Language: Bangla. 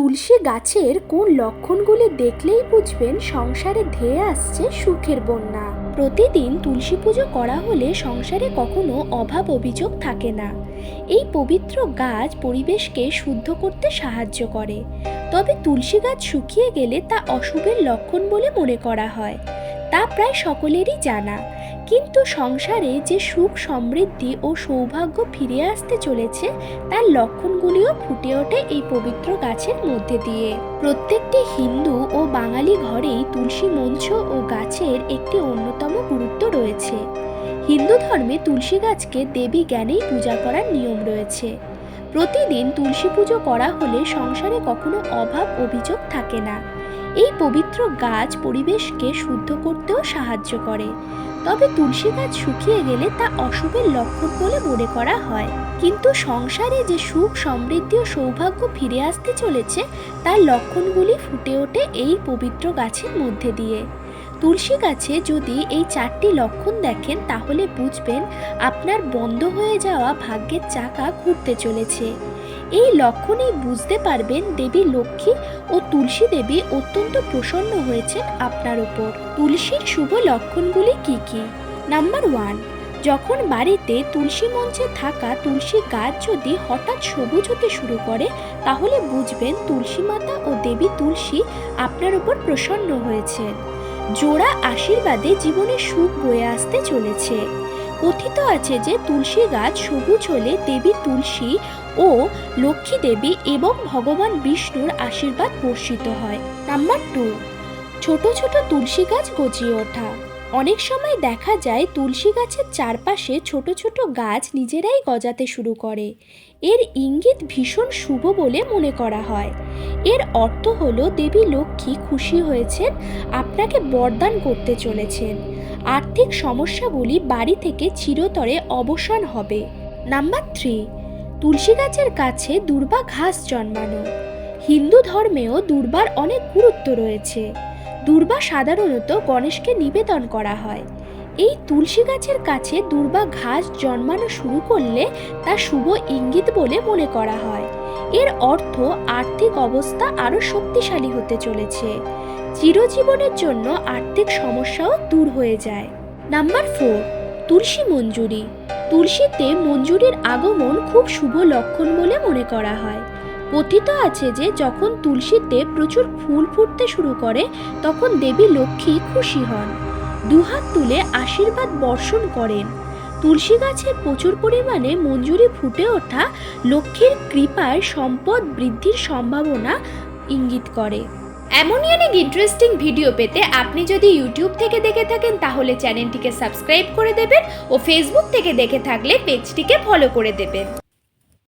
তুলসী গাছের কোন লক্ষণগুলি দেখলেই বুঝবেন সংসারে ধেয়ে আসছে সুখের বন্যা। প্রতিদিন তুলসী পুজো করা হলে সংসারে কখনো অভাব অভিযোগ থাকে না। এই পবিত্র গাছ পরিবেশকে শুদ্ধ করতে সাহায্য করে। তবে তুলসী গাছ শুকিয়ে গেলে তা অশুভের লক্ষণ বলে মনে করা হয়। তা প্রায় সকলেরই জানা। কিন্তু সংসারে যে সুখ সমৃদ্ধি ও সৌভাগ্য ফিরে আসতে চলেছে, তার লক্ষণগুলিও ফুটে ওঠে এই পবিত্র গাছের মধ্যে দিয়ে। প্রত্যেকটি হিন্দু ও বাঙালি ঘরেই তুলসী মঞ্চ ও গাছের একটি অন্যতম গুরুত্ব রয়েছে। হিন্দু ধর্মে তুলসী গাছকে দেবী জ্ঞানেই পূজা করার নিয়ম রয়েছে। প্রতিদিন তুলসী পুজো করা হলে সংসারে কখনো অভাব, অভিযোগ থাকে না। এই পবিত্র গাছ পরিবেশকে শুদ্ধ করতেও সাহায্য করে। তবে তুলসী গাছ শুকিয়ে গেলে তা অশুভের লক্ষণ বলে মনে করা হয়। কিন্তু সংসারে যে সুখ, সমৃদ্ধি ও সৌভাগ্য ফিরে আসতে চলেছে, তার লক্ষণগুলি ফুটে ওঠে এই পবিত্র গাছের মধ্যে দিয়ে। তুলসী গাছে যদি এই চারটি লক্ষণ দেখেন, তাহলে বুঝবেন আপনার বন্ধ হয়ে যাওয়া ভাগ্যের চাকা ঘুরতে চলেছে। এই লক্ষণেই বুঝতে পারবেন দেবী লক্ষ্মী ও তুলসী দেবী অত্যন্ত প্রসন্ন হয়েছেন আপনার উপর। তুলসীর শুভ লক্ষণগুলি কি কি? নাম্বার ওয়ান, যখন বাড়িতে তুলসী মঞ্চে থাকা তুলসী গাছ যদি হঠাৎ সবুজ হতে শুরু করে, তাহলে বুঝবেন তুলসী মাতা ও দেবী তুলসী আপনার উপর প্রসন্ন হয়েছেন। জোড়া আশীর্বাদে জীবনে সুখ বয়ে আসতে চলেছে। কথিত আছে যে তুলসী গাছ সবুজ হলে দেবী তুলসী ও লক্ষ্মী দেবী এবং ভগবান বিষ্ণুর আশীর্বাদ বর্ষিত হয়। নাম্বার টু ছোট ছোট তুলসী গাছ গজিয়ে ওঠা। অনেক সময় দেখা যায় তুলসী গাছের চারপাশে ছোট ছোট গাছ নিজেরাই গজাতে শুরু করে। এর ইঙ্গিত ভীষণ শুভ বলে মনে করা হয়। এর অর্থ হলো দেবী লক্ষ্মী খুশি হয়েছেন, আপনাকে বরদান করতে চলেছেন। আর্থিক সমস্যাগুলি বাড়ি থেকে চিরতরে অবসান হবে। নাম্বার থ্রি, তুলসী গাছের কাছে দুর্বা ঘাস জন্মানো। হিন্দু ধর্মেও দুর্বার অনেক গুরুত্ব রয়েছে। দুর্বা সাধারণত গণেশকে নিবেদন করা হয়। এই তুলসী গাছের কাছে দুর্বা ঘাস জন্মানো শুরু করলে তা শুভ ইঙ্গিত বলে মনে করা হয়। এর অর্থ আর্থিক অবস্থা আরও শক্তিশালী হতে চলেছে। চিরজীবনের জন্য আর্থিক সমস্যাও দূর হয়ে যায়। নাম্বার ফোর, তুলসী মঞ্জুরি। তুলসীতে মঞ্জুরির আগমন খুব শুভ লক্ষণ বলে মনে করা হয়। কথিত আছে যে যখন তুলসীতে প্রচুর ফুল ফুটতে শুরু করে, তখন দেবী লক্ষ্মী খুশি হন। দুহাত তুলে আশীর্বাদ বর্ষণ করেন। তুলসী গাছের প্রচুর পরিমাণে মঞ্জুরি ফুটে ওঠা লক্ষ্মীর কৃপায় সম্পদ বৃদ্ধির সম্ভাবনা ইঙ্গিত করে। এমনই অনেক ইন্টারেস্টিং ভিডিও পেতে আপনি যদি ইউটিউব থেকে দেখে থাকেন, তাহলে চ্যানেলটিকে সাবস্ক্রাইব করে দেবেন ও ফেসবুক থেকে দেখে থাকলে পেজটিকে ফলো করে দেবেন।